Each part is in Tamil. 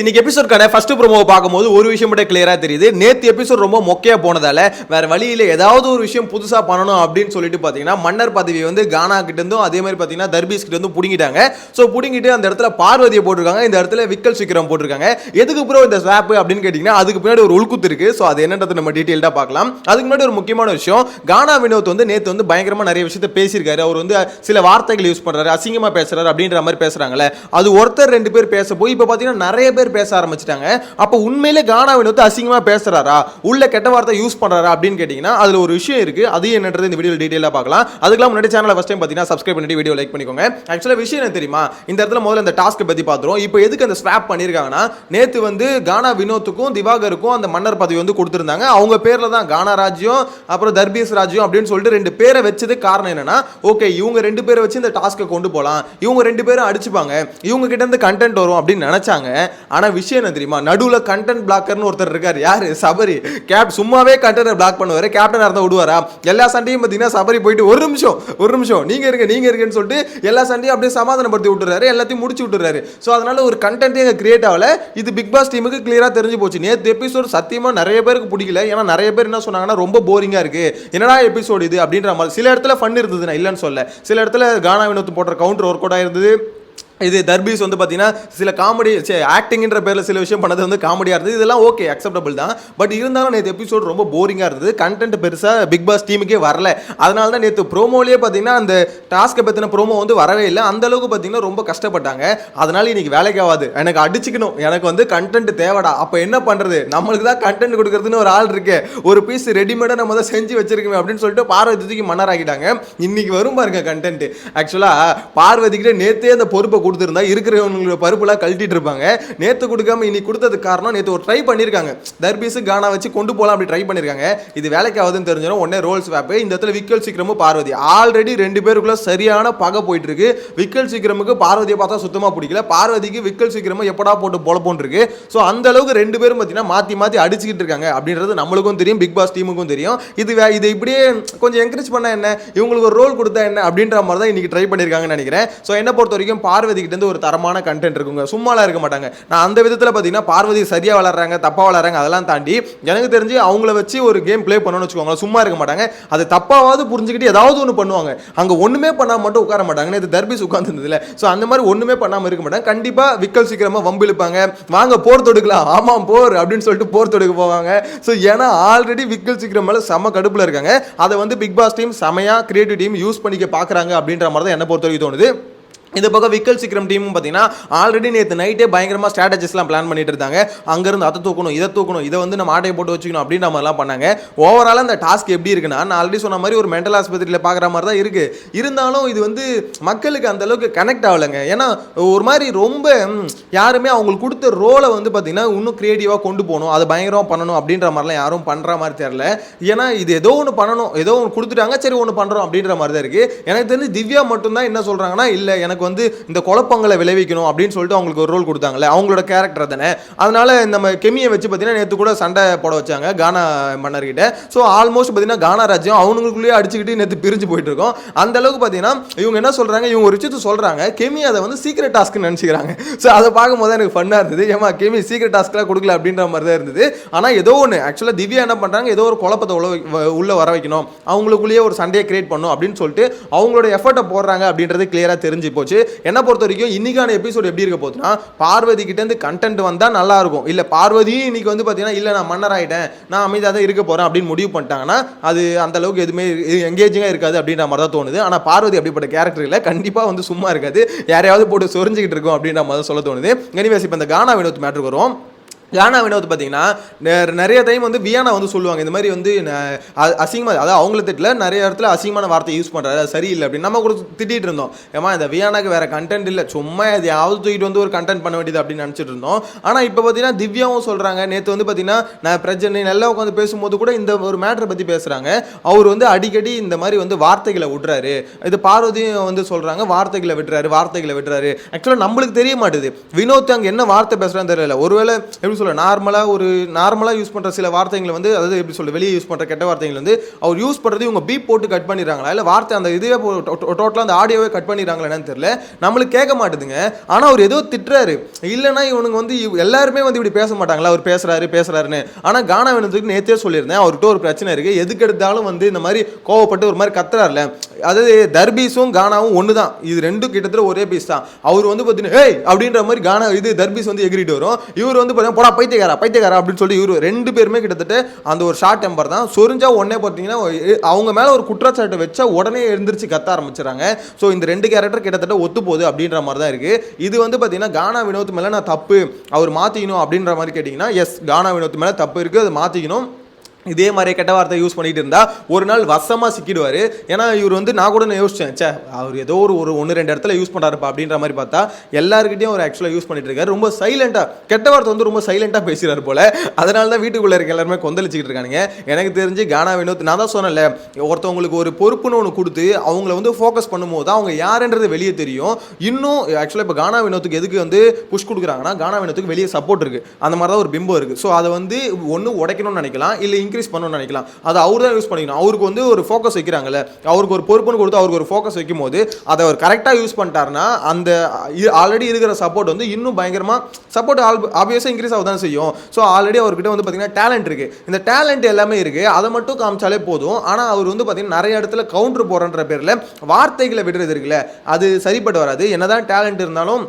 இன்னைக்கு எபிசோட்கான ஃபர்ஸ்ட் ப்ரோமோ பார்க்கும்போது ஒரு விஷயம் மட்டும் கிளியராக தெரியுது. நேற்று எபிசோட் ரொம்ப மொக்கையாக போனதால வேற வழியில் ஏதாவது ஒரு விஷயம் புதுசாக பண்ணணும் அப்படின்னு சொல்லிட்டு பார்த்தீங்கன்னா மன்னர் பதவியை வந்து கானா கிட்டேருந்தும் அதே மாதிரி பார்த்தீங்கன்னா தர்பீஸ் கிட்ட இருந்தும் பிடிங்கிட்டாங்க. ஸோ பிடிங்கிட்டு அந்த இடத்துல பார்வதியை போட்டிருக்காங்க. இந்த இடத்துல விக்கல் சிக்கரம் போட்டிருக்காங்க. எதுக்கு அப்புறம் இந்த ஸ்வாப் அப்படின்னு கேட்டிங்கன்னா அதுக்கு பின்னாடி ஒரு உள்குத்து இருக்கு. ஸோ அது என்னன்றது நம்ம டீட்டெயிலாக பார்க்கலாம். அதுக்கு முன்னாடி ஒரு முக்கியமான விஷயம் கானா வினோத் வந்து நேற்று வந்து பயங்கரமாக நிறைய விஷயத்த பேசியிருக்காரு. அவர் வந்து சில வார்த்தைகள் யூஸ் பண்ணுறாரு அசிங்கமாக பேசுகிறாரு அப்படின்ற மாதிரி பேசுகிறாங்களே அது ஒருத்தர் ரெண்டு பேர் பேச போய் இப்போ பார்த்தீங்கன்னா நிறைய பேர் பேச ஆரம்பிச்சிட்டாங்க. அப்போ உண்மையிலே கானா வினோத் அசிங்கமா பேசுறாரா? உள்ள கெட்ட வார்த்தை யூஸ் பண்றாரா அப்படின்னு கேட்டிங்கன்னா அதுல ஒரு விஷயம் இருக்குது அது என்னன்றது இந்த வீடியோ டீட்டெயிலாக பார்க்கலாம். அதுக்கெல்லாம் முன்னாடி சேனலை ஃபஸ்ட் டைம் பார்த்தீங்கன்னா சப்ஸ்கிரைப் பண்ணிட்டு வீடியோ லைக் பண்ணிக்கோங்க. ஆக்சுவலாக விஷயம் என்ன தெரியுமா? இந்த இடத்துல முதல்ல இந்த டாஸ்க்கை பற்றி பார்த்துரும் இப்போ எதுக்கு அந்த ஸ்வாப் பண்ணியிருக்காங்கன்னா நேற்று வந்து கானா வினோத்துக்கும் திவாகருக்கும் அந்த மன்னர் பதவி வந்து கொடுத்துருந்தாங்க. அவங்க பேர்ல தான் கானா ராஜ்யம் அப்புறம் தர்பீஸ் ராஜ்யம் அப்படின்னு சொல்லிட்டு ரெண்டு பேரை வச்சது காரணம் என்னன்னா ஓகே இவங்க ரெண்டு பேரை வச்சு இந்த டாஸ்க்கை கொண்டு போகலாம் இவங்க ரெண்டு பேரும் அடிச்சுப்பாங்க. இவங்க கிட்ட இருந்து கண்டென்ட் வரும் அப்படின்னு நினைச்சாங்க. ஆனால் விஷயம் என்ன தெரியுமா? நடுவில் கண்டென்ட் பிளாக்கர்னு ஒருத்தர் இருக்கார். யார்? சபரி. கேப் சும்மாவே கண்டென்ட் பிளாக் பண்ணுவார். கேப்டன் இருந்தால் விடுவாரா? எல்லா சண்டையும் பார்த்தீங்கன்னா சபரி போயிட்டு ஒரு நிமிஷம் ஒரு நிமிஷம் நீங்கள் இருங்க நீங்கள் இருக்கேன்னு சொல்லிட்டு எல்லா சண்டையும் அப்படியே சமாதானப்படுத்தி விட்டுறாரு. எல்லாத்தையும் முடிச்சு விட்டுறாரு. ஸோ அதனால் ஒரு கண்டென்ட்டே எங்கள் கிரியேட் ஆகல. இது பிக் பாஸ் டீமுக்கு கிளியராக தெரிஞ்சு போச்சு. நேற்று எபிசோட் சத்தியமாக நிறைய பேருக்கு பிடிக்கல. ஏன்னா நிறைய பேர் என்ன சொன்னாங்கன்னா ரொம்ப போரிங்காக இருக்குது என்னடா எபிசோடு இது? அப்படின்ற மாதிரி. சில இடத்துல ஃபன் இருந்தது நான் இல்லைன்னு சொல்ல சில இடத்துல கானா வினோத் போடுற கவுண்டர் ஒர்க் அவுட் ஆயிருந்தது இது தர்பீஸ் வந்து பார்த்தீங்கன்னா சில காமெடி ஆக்டிங்கிற பேரில் சில விஷயம் பண்ணது வந்து காமெடியாக இருந்தது. இதெல்லாம் ஓகே அக்செப்டபிள் தான். பட் இருந்தாலும் நேற்று எபிசோட் ரொம்ப போரிங்காக இருந்தது. கண்டென்ட் பெருசாக பிக் பாஸ் டீமுக்கே வரல. அதனால தான் நேற்று ப்ரோமோலேயே பார்த்தீங்கன்னா அந்த டாஸ்க்கை பற்றின ப்ரோமோ வந்து வரவே இல்லை. அந்தளவுக்கு பார்த்தீங்கன்னா ரொம்ப கஷ்டப்பட்டாங்க. அதனால இன்னைக்கு வேலைக்கு ஆகாது. எனக்கு அடிச்சுக்கணும். எனக்கு வந்து கண்டென்ட் தேவைடா. அப்போ என்ன பண்ணுறது நம்மளுக்கு தான் கண்டென்ட் கொடுக்குறதுன்னு ஒரு ஆள் இருக்கு. ஒரு பீஸ் ரெடிமேடாக நம்ம தான் செஞ்சு வச்சிருக்கோமே அப்படின்னு சொல்லிட்டு பார்வதி தூக்கி மன்னர் இன்னைக்கு வரும் பாருங்க கண்டென்ட் ஆக்சுவலாக பார்வதி நேற்றே அந்த பொறுப்பை கொடுத்துருந்தா இருக்கிறவங்களோட பருப்புலாம் கழட்டிட்டு இருப்பாங்க. நேற்று கொடுக்காம இன்னைக்கு கொடுத்தது காரணம் நேற்று ஒரு ட்ரை பண்ணியிருக்காங்க தர்பீஸு கானா வச்சு கொண்டு போகலாம் அப்படி ட்ரை பண்ணியிருக்காங்க இது வேலைக்கு ஆகுதுன்னு தெரிஞ்சிடும். உடனே ரோல்ஸ் வேப்பு இந்த இடத்துல விக்கல் சீக்கிரமும் பார்வதி. ஆல்ரெடி ரெண்டு பேருக்குள்ள சரியான பகை போயிட்டு இருக்கு விக்கல் சீக்கிரமுக்கு பார்வதியை பார்த்தா சுத்தமாக பிடிக்கல. பார்வதிக்கு விக்கல் சீக்கிரமும் எப்படா போட்டு பொழப்போன் இருக்கு. ஸோ அந்த அளவுக்கு ரெண்டு பேரும் பார்த்தீங்கன்னா மாற்றி மாற்றி அடிச்சுக்கிட்டு இருக்காங்க. அப்படின்றது நம்மளுக்கும் தெரியும். பிக் பாஸ் டீமுக்கும் தெரியும். இது வே- இது இப்படியே கொஞ்சம் என்கரேஜ் பண்ண என்ன? இவங்களுக்கு ஒரு ரோல் கொடுத்தா என்ன? அப்படின்ற மாதிரி தான் இன்னைக்கு ட்ரை பண்ணியிருக்காங்கன்னு நினைக்கிறேன். ஸோ என்ன பொறுத்த வரைக்கும் பார்வதி கிட்ட இருந்து ஒரு தரமான கண்டென்ட் இருக்குங்க. சும்மாலாம் இருக்க மாட்டாங்க. நான் அந்த விதத்தில் பார்த்தீங்கன்னா பார்வதி சரியா வளர்றாங்க தப்பா வளர்றாங்க அதெல்லாம் தாண்டி எனக்கு தெரிஞ்சு அவங்கள வச்சு ஒரு கேம் ப்ளே பண்ணணும்னு வச்சுக்கோங்களேன். சும்மா இருக்க மாட்டாங்க. அது தப்பாவது புரிஞ்சுக்கிட்டு ஏதாவது ஒன்று பண்ணுவாங்க. அங்கே ஒன்றுமே பண்ணாம மட்டும் உட்கார மாட்டாங்க. இது தர்பிஸ் உட்காந்துருந்ததுல ஸோ அந்த மாதிரி ஒன்றுமே பண்ணாமல் இருக்க மாட்டாங்க. கண்டிப்பாக விக்கல் சீக்கிரமாக வம்பு இழுப்பாங்க. வாங்க போர் தொடுக்கலாம். ஆமாம் போர் அப்படின்னு சொல்லிட்டு போர் தொடுக்க போவாங்க. ஸோ ஏன்னா ஆல்ரெடி விக்கல் சீக்கிரம் மேலே செம கடுப்பில் இருக்காங்க. அதை வந்து பிக் பாஸ் டீம் செமையாக கிரியேட்டிவ் டீம் யூஸ் பண்ணிக்க பார்க்குறாங்க அப்படின்ற மாதிரி தான் என்னை பொறுத்த வரைக்கும் தோணுது. இந்த பக்கம் விக்கல் சீக்கிரம் டீமும் பார்த்தீங்கன்னா ஆல்ரெடி நேற்று நைட்டே பயங்கரமாக ஸ்ட்ராட்டஜிஸ்லாம் பிளான் பண்ணிட்டு இருந்தாங்க. அங்கேருந்து அதை தூக்கணும் இதை தூக்கணும் இதை வந்து நம்ம ஆட்டையை போட்டு வச்சுக்கணும் அப்படின்ற மாதிரிலாம் பண்ணாங்க. ஓவரால் அந்த டாஸ்க் எப்படி இருக்குன்னா நான் ஆல்ரெடி சொன்ன மாதிரி ஒரு மென்டல் ஆஸ்பத்திரியில் பார்க்குற மாதிரி தான் இருக்கு. இருந்தாலும் இது வந்து மக்களுக்கு அந்த அளவுக்கு கனெக்ட் ஆகலைங்க. ஏன்னா ஒரு மாதிரி ரொம்ப யாருமே அவங்களுக்கு கொடுத்த ரோலை வந்து பார்த்தீங்கன்னா இன்னும் க்ரியேட்டிவாக கொண்டு போகணும். அதை பயங்கரமாக பண்ணணும் அப்படின்ற மாதிரிலாம் யாரும் பண்ணுற மாதிரி தெரில ஏன்னா இது ஏதோ ஒன்று பண்ணணும் ஏதோ ஒன்று கொடுத்துட்டாங்க சரி ஒன்று பண்ணுறோம் அப்படின்ற மாதிரி தான் இருக்குது எனக்கு தெரிஞ்சு திவ்யா மட்டும்தான் என்ன சொல்கிறாங்கன்னா இல்லை எனக்கு வந்து இந்த குழப்பங்களை விளைவிக்கணும் அப்படின்னு சொல்லிட்டு அவங்களுக்கு ஒரு ரோல் கொடுத்தாங்களே அவங்களோட கேரக்டர் தானே. அதனால நம்ம கெமியை வச்சு பார்த்தீங்கன்னா நேற்று கூட சண்டை போட வச்சாங்க கானா மன்னர்கிட்ட. ஸோ ஆல்மோஸ்ட் பார்த்தீங்கன்னா கானா ராஜ்யம் அவங்களுக்குள்ளேயே அடிச்சுக்கிட்டு நேற்று பிரிஞ்சு போயிட்டு இருக்கோம். அந்த அளவுக்கு பார்த்தீங்கன்னா இவங்க என்ன சொல்கிறாங்க இவங்க ஒரு விஷயத்தை சொல்கிறாங்க கெமி அதை வந்து சீக்ரெட் டாஸ்க்குன்னு நினச்சிக்கிறாங்க. ஸோ அதை பார்க்கும்போது எனக்கு ஃபன்னாக இருந்தது. ஏமா கெமி சீக்ரெட் டாஸ்க்லாம் கொடுக்கல அப்படின்ற மாதிரி தான் இருந்தது. ஆனால் ஏதோ ஒன்று ஆக்சுவலாக திவ்யா என்ன பண்ணுறாங்க ஏதோ ஒரு குழப்பத்தை உள்ள உள்ளே உள்ள வர வைக்கணும். அவங்களுக்குள்ளேயே ஒரு சண்டையை கிரியேட் பண்ணும் அப்படின்னு சொல்லிட்டு அவங்களோட எஃபர்ட்டை போடுறாங்க அப்படின்றது கிளியராக தெரிஞ்சு போச்சு. என்ன பொறுத்த வரைக்கும் இன்னைக்கான எபிசோட் எப்படி இருக்க போகுதுன்னா பார்வதி கிட்ட இருந்து கண்டென்ட் வந்தால் நல்லா இருக்கும். இல்லை பார்வதியும் இன்னைக்கு வந்து பார்த்தீங்கன்னா இல்லை நான் மன்னர் ஆயிட்டேன் நான் அமைதியாக தான் இருக்க போகிறேன் அப்படின்னு முடிவு பண்ணிட்டாங்கன்னா அது அந்த அளவுக்கு எதுவுமே எங்கேஜிங்காக இருக்காது அப்படின்ற மாதிரி தான் தோணுது. ஆனால் பார்வதி அப்படிப்பட்ட கேரக்டர் இல்லை. கண்டிப்பாக வந்து சும்மா இருக்காது. யாரையாவது போட்டு சொரிஞ்சுக்கிட்டு இருக்கும் அப்படின்ற மாதிரி தான் சொல்ல தோணுது. எனிவேஸ் இப்போ இந்த கானா வினோத் மேட்ருக்கு வரும். யானா வினோத் பார்த்தீங்கன்னா நெ- நிறைய டைம் வந்து வியானா வந்து சொல்லுவாங்க. இந்த மாதிரி வந்து ந- அதாவது அவங்கள திட்டல நிறைய இடத்துல அசிங்கமான வார்த்தை யூஸ் பண்ணுறாரு அது சரியில்லை அப்படின்னு நம்ம கூட திட்டிகிட்டு இருந்தோம். ஏமா இந்த வியானாக்கு வேறு கண்டென்ட் இல்லை. சும்மா எதையாவது தூக்கிட்டு வந்து ஒரு கண்டென்ட் பண்ண வேண்டியது அப்படின்னு நினச்சிட்டு இருந்தோம். ஆனால் இப்போ பார்த்தீங்கன்னா திவ்யாவும் சொல்கிறாங்க நேற்று வந்து பார்த்தீங்கன்னா நான் பிரச்சனை நல்லா உட்காந்து பேசும்போது கூட இந்த ஒரு மேட்டரை பற்றி பேசுகிறாங்க அவர் வந்து அடிக்கடி இந்த மாதிரி வந்து வார்த்தைகளை விட்றாரு. இது பார்வதியும் வந்து சொல்கிறாங்க வார்த்தைகளை விடுறாரு வார்த்தைகளை விடுறாரு. ஆக்சுவலாக நம்மளுக்கு தெரிய மாட்டுது. வினோத் அங்கே என்ன வார்த்தை பேசுகிறான்னு தெரியல. ஒருவேளை எப்படி எப்படி சொல்ல நார்மலாக ஒரு நார்மலாக யூஸ் பண்ணுற சில வார்த்தைகளை வந்து அதாவது எப்படி சொல்ல வெளியே யூஸ் பண்ணுற கெட்ட வார்த்தைகள் வந்து அவர் யூஸ் பண்ணுறது இவங்க பீப் போட்டு கட் பண்ணிடுறாங்களா? இல்லை வார்த்தை அந்த இதுவே டோட்டலாக அந்த ஆடியோவே கட் பண்ணிடுறாங்களா என்னன்னு தெரியல. நம்மளுக்கு கேட்க மாட்டுதுங்க. ஆனால் அவர் ஏதோ திட்டுறாரு. இல்லைன்னா இவனுங்க வந்து எல்லாருமே வந்து இப்படி பேச மாட்டாங்களா? அவர் பேசுறாரு பேசுறாருன்னு. ஆனால் கானா வேணுத்துக்கு நேத்தே சொல்லியிருந்தேன். அவர்கிட்ட ஒரு பிரச்சனை இருக்கு. எதுக்கு எடுத்தாலும் வந்து இந்த மாதிரி கோவப்பட்டு ஒரு மாதிரி கத்துறாருல. அதாவது தர்பீஸும் கானாவும் ஒன்று தான் இது ரெண்டும் கிட்டத்தட்ட ஒரே பீஸ் தான். அவர் வந்து பார்த்தீங்கன்னா ஏய்! அப்படின்ற மாதிரி கானா இது தர்பீஸ் வந்து எகிரிட்டு வரும். இவர் வந்து பார்த்தீங்கன்னா போடா பைத்தியக்காரா பைத்தியக்காரா அப்படின்னு சொல்லி இவர் ரெண்டு பேருமே கிட்டத்தட்ட அந்த ஒரு ஷார்ட் டெம்பர் தான். சொரிஞ்சா உடனே பார்த்தீங்கன்னா அவங்க மேலே ஒரு குற்றச்சாட்டை வச்சா உடனே எழுந்திரிச்சு கத்த ஆரம்பிச்சிடறாங்க. ஸோ இந்த ரெண்டு கேரக்டர் கிட்டத்தட்ட ஒத்து போகுது அப்படின்ற மாதிரி தான் இருக்குது இது வந்து பார்த்தீங்கன்னா கானா வினோத் மேலே நான் தப்பு அவர் மாற்றிக்கணும் அப்படின்ற மாதிரி கேட்டிங்கன்னா எஸ் கானா வினோத் மேலே தப்பு இருக்குது அது மாற்றிக்கணும் இதே மாதிரி கெட்ட வார்த்தை யூஸ் பண்ணிட்டு இருந்தா ஒரு நாள் வசமாக சிக்கிடுவார். ஏன்னா இவர் வந்து நான் கூட நான் யோசிச்சேன் ச்சே அவர் ஏதோ ஒரு ஒரு ஒன்று ரெண்டு இடத்துல யூஸ் பண்ணுறாருப்பா அப்படின்ற மாதிரி பார்த்தா எல்லாருக்கிட்டையும் அவர் ஆக்சுவலாக யூஸ் பண்ணிட்டு இருக்காரு. ரொம்ப சைலண்டா கெட்ட வார்த்தை வந்து ரொம்ப சைலண்ட்டாக பேசுகிறார் போல. அதனால தான் வீட்டுக்குள்ளே இருக்க எல்லாருமே கொந்தளிச்சிக்கிட்டு இருக்கானுங்க. எனக்கு தெரிஞ்சு கானா வினோத் நான் தான் சொன்னேன்ல ஒருத்தவங்களுக்கு ஒரு பொறுப்புன்னு ஒன்று கொடுத்து அவங்கள வந்து ஃபோக்கஸ் பண்ணும்போது தான் அவங்க யாருன்றது வெளியே தெரியும். இன்னும் ஆக்சுவலாக இப்போ கானா வினோத்துக்கு எதுக்கு வந்து புஷ் கொடுக்குறாங்கன்னா கானா வினோத்துக்கு வெளியே சப்போர்ட் இருக்குது அந்த மாதிரி தான் ஒரு பிம்பம் இருக்குது ஸோ அதை வந்து ஒன்று உடைக்கணும்னு நினைக்கலாம் இல்லை இன்க்ரீஸ் பண்ணணும்னு நினைக்கலாம். அதை அவர் தான் யூஸ் பண்ணிக்கணும். அவருக்கு வந்து ஒரு ஃபோக்கஸ் வைக்கிறாங்கல்ல. அவருக்கு ஒரு பொறுப்புன்னு கொடுத்து அவருக்கு ஒரு ஃபோக்கஸ் வைக்கும் போது அதை அவர் கரெக்டாக யூஸ் பண்ணிட்டாருன்னா அந்த ஆல்ரெடி இருக்கிற சப்போர்ட் வந்து இன்னும் பயங்கரமாக சப்போர்ட் ஆல் ஆப்வியஸாக இன்க்ரீஸ் ஆக தான் செய்யும். ஸோ ஆல்ரெடி அவர்கிட்ட வந்து பார்த்தீங்கன்னா டேலண்ட் இருக்குது இந்த டேலண்ட் எல்லாமே இருக்குது அதை மட்டும் காமிச்சாலே போதும். ஆனால் அவர் வந்து பார்த்தீங்கன்னா நிறைய இடத்துல கவுண்டர் போடுறன்ற பேரில் வார்த்தைகளை விடுறது இருக்குல்ல. அது சரிப்பட்டு வராது. என்னதான் டேலண்ட் இருந்தாலும்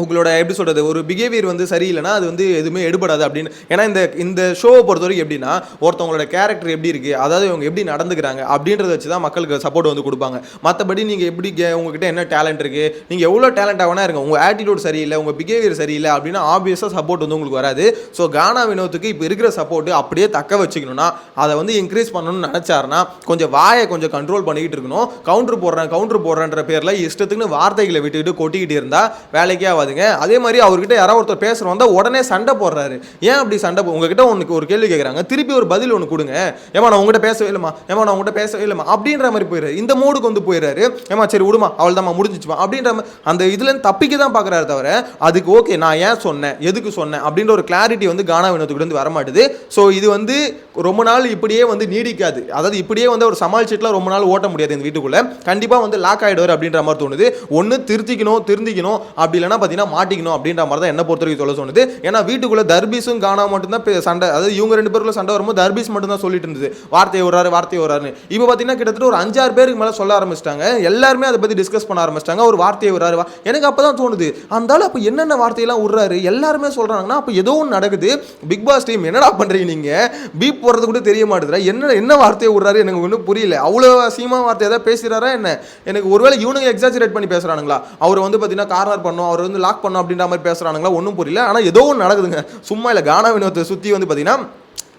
உங்களோட எப்படி சொல்கிறது ஒரு பிஹேவியர் வந்து சரியில்லைனா அது வந்து எதுவுமே எடுபடாது அப்படின்னு. ஏன்னா இந்த இந்த ஷோவை பொறுத்த வரைக்கும் எப்படின்னா ஒருத்தவங்களோட கேரக்டர் எப்படி இருக்குது அதாவது இவங்க எப்படி நடந்துக்கிறாங்க அப்படின்றத வச்சு தான் மக்களுக்கு சப்போர்ட் வந்து கொடுப்பாங்க. மற்றபடி நீங்கள் எப்படி உங்ககிட்ட என்ன டேலண்ட் இருக்குது நீங்கள் எவ்வளோ டேலண்ட் ஆகனா இருங்க உங்கள் ஆட்டிடியூட் சரியில்லை உங்கள் பிஹேவியர் சரியில்லை அப்படின்னா ஆப்வியஸாக சப்போர்ட் வந்து உங்களுக்கு வராது. ஸோ கானா வினோத்துக்கு இப்போ இருக்கிற சப்போர்ட்டு அப்படியே தக்க வச்சுக்கணும்னா அதை வந்து இன்க்ரீஸ் பண்ணணும்னு நினச்சாருன்னா கொஞ்சம் வாயை கொஞ்சம் கண்ட்ரோல் பண்ணிக்கிட்டு இருக்கணும். கவுண்டர் போடுறேன் கவுண்டர் போடுறேன்ற பேரில் இஷ்டத்துக்குன்னு வார்த்தைகளை விட்டுக்கிட்டு கொட்டிக்கிட்டு இருந்தால் வேலைக்கே ஆகாதுங்க. அதே மாதிரி அவர்கிட்ட யாராவது ஒருத்தர் பேசுகிறோம் வந்தால் உடனே சண்டை போடுறாரு. ஏன் அப்படி சண்டை போ- உங்ககிட்ட உனக்கு ஒரு கேள்வி கேட்குறாங்க திருப்பி ஒரு பதில் ஒன்று கொடுங்க. ஏமா நான் உங்ககிட்ட பேசவே இல்லைம்மா. ஏமா நான் உங்ககிட்ட பேசவே இல்லைம்மா. அப்படின்ற மாதிரி போயிடுறாரு. இந்த மூடுக்கு வந்து போயிடுறாரு. ஏமா சரி விடுமா. அவள் தான் முடிஞ்சிச்சுமா. அப்படின்ற மாதிரி அந்த இதுலேருந்து தப்பிக்க தான் பார்க்குறாரு தவிர அதுக்கு ஓகே நான் ஏன் சொன்னேன்? எதுக்கு சொன்னேன்? அப்படின்ற ஒரு கிளாரிட்டி வந்து கானா வினோத்துக்கிட்ட வர வரமாட்டுது. ஸோ இது வந்து ரொம்ப நாள் இப்படியே வந்து நீடிக்காது. அதாவது இப்படியே வந்து ஒரு சமாளிச்சிட்டுலாம் ரொம்ப நாள் ஓட்ட முடியாது இந்த வீட்டுக்குள்ளே. கண்டிப்பாக வந்து லாக் ஆகிடுவார் அப்படின்ற மாதிரி தோணுது. ஒன்று திருத்திக்கணும் திருந்திக்கணும். அப்படி இல்லைன்னா பார்த்தீங்கன்னா மாட்டிக்கணும் அப்படின்ற மாதிரி தான் என்ன பொறுத்த வரைக்கும் சொல்ல சொன்னது. ஏன்னா வீட்டுக்குள்ள தர்பீஸும் கானா மட்டும்தான் சண்டை அதாவது இவங்க ரெண்டு பேருக்குள்ள சண்டை வரும்போது தர்பீஸ் மட்டும் தான் சொல்லிட்டு இருந்தது. வார்த்தையை விடுறாரு வார்த்தையை விடுறாருன்னு. இப்போ பார்த்தீங்கன்னா கிட்டத்தட்ட ஒரு அஞ்சாறு பேருக்கு மேலே சொல்ல ஆரம்பிச்சிட்டாங்க. எல்லாருமே அதை பற்றி டிஸ்கஸ் பண்ண ஆரம்பிச்சிட்டாங்க. ஒரு வார்த்தையை வர்றாரு வா- எனக்கு அப்போ தான் தோணுது அந்த அப்போ என்னென்ன வார்த்தையெல்லாம் விடுறாரு? எல்லாருமே சொல்கிறாங்கன்னா அப்போ ஏதோ ஒன்று நடக்குது. பிக் பாஸ் டீம் என்னடா பண்ணுறீங்க நீங்கள் பீப் போடுறது கூட தெரிய மாட்டேதுல என்ன என்ன வார்த்தையை விட்றாரு? எனக்கு ஒன்றும் புரியல. அவ்வளோ சீமா வார்த்தை ஏதாவது பேசுகிறாரா என்ன? எனக்கு ஒருவேளை இவனுங்க எக்ஸாஜரேட் பண்ணி பேசுகிறானுங்களா அவர் வந்து பார்த்தீங்கன்னா கார்னர் பண்ணும். அவர் வந்து லாக் பண்ணும் அப்படின்ற மாதிரி பேசுகிறானுங்களா ஒன்றும் புரியல. ஆனால் ஏதோ ஒன்று நடக்குதுங்க. சும்மா இல்லை கானா வினோத்தை சுற்றி வந்து பார்த்தீங்கன்னா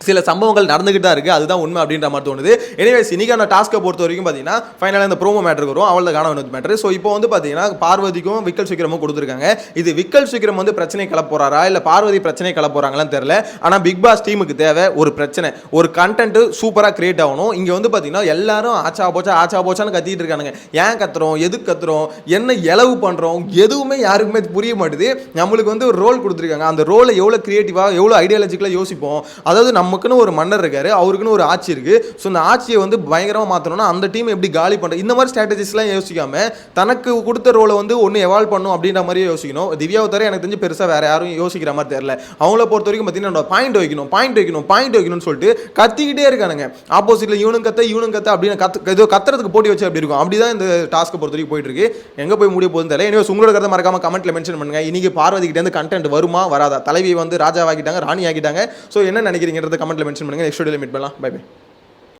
சில சம்பவங்கள் நடந்துகிட்டு தான் இருக்குது அதுதான் உண்மை அப்படின்ற மாதிரி தோணுது. எனிவேஸ் இன்னைக்கான டாஸ்க்கை பொறுத்த வரைக்கும் பார்த்தீங்கன்னா ஃபைனலாக இந்த ப்ரோமோ மேட்ரு வரும் அவள் தான் காண மேட்ரு ஸோ இப்போ வந்து பார்த்தீங்கன்னா பார்வதிக்கும் விக்கல் சீக்கிரமும் கொடுத்துருக்காங்க. இது விக்கல் சீக்கிரம் வந்து பிரச்சனை கிளப்போறாரா இல்லை பார்வதி பிரச்சனை கிளப்போறாங்களான்னு தெரியல. ஆனால் பிக் பாஸ் டீமுக்கு தேவை ஒரு பிரச்சனை. ஒரு கண்டென்ட் சூப்பராக கிரியேட் ஆகணும். இங்கே வந்து பார்த்தீங்கன்னா எல்லாரும் ஆச்சா போச்சா ஆச்சா போச்சான்னு கத்திட்டு இருக்கானுங்க. ஏன் கத்துறோம்? எதுக்கு கத்துறோம்? என்ன இலவு பண்ணுறோம் எதுவுமே யாருக்குமே புரிய மாட்டுது. நம்மளுக்கு வந்து ஒரு ரோல் கொடுத்துருக்காங்க. அந்த ரோலை எவ்வளோ கிரியேட்டிவாக எவ்வளோ ஐடியாலஜிக்கலாக யோசிப்போம். அதாவது நம்ம நமக்குன்னு ஒரு மன்னர் இருக்காரு அவருக்குன்னு ஒரு ஆட்சி இருக்கு. ஸோ இந்த ஆட்சியை வந்து பயங்கரமாக மாற்றணும்னா அந்த டீம் எப்படி காலி பண்ணுறது இந்த மாதிரி ஸ்ட்ராட்டஜிஸ்லாம் யோசிக்காம தனக்கு கொடுத்த ரோலை வந்து ஒன்று எவால்வ் பண்ணும் அப்படின்ற மாதிரியே யோசிக்கணும். திவ்யாவை தவிர எனக்கு தெரிஞ்சு பெருசாக வேற யாரும் யோசிக்கிற மாதிரி தெரியல. அவங்கள பொறுத்த வரைக்கும் பார்த்தீங்கன்னா பாயிண்ட் வைக்கணும் பாயிண்ட் வைக்கணும் பாயிண்ட் வைக்கணும்னு சொல்லிட்டு கத்திக்கிட்டே இருக்கானுங்க. ஆப்போசிட்டில் இவனும் கத்த இவனும் கத்த அப்படின்னு கத்து ஏதோ கத்துறதுக்கு போட்டி வச்சு அப்படி இருக்கும். அப்படி தான் இந்த டாஸ்க்கை பொறுத்த வரைக்கும் போயிட்டு இருக்கு. எங்கே போய் முடிய போகுதுன்னு தெரியல. எனவே உங்களோட கருத்தை மறக்காம கமெண்ட்ல மென்ஷன் பண்ணுங்க. இன்னைக்கு பார்வதிக்கிட்டே கிட்ட கண்டென்ட் வருமா வராதா? தலைவி வந்து ராஜாவாகிட்டாங்க ராணி ஆக்கிட்டாங்க ஸோ என்ன நினைக்கிறீங்கிறது கமெண்ட்டில் மென்ஷன் பண்ணுங்கள் நெக்ஸ்ட் வீடியோல மீட் பண்ணலாம். By by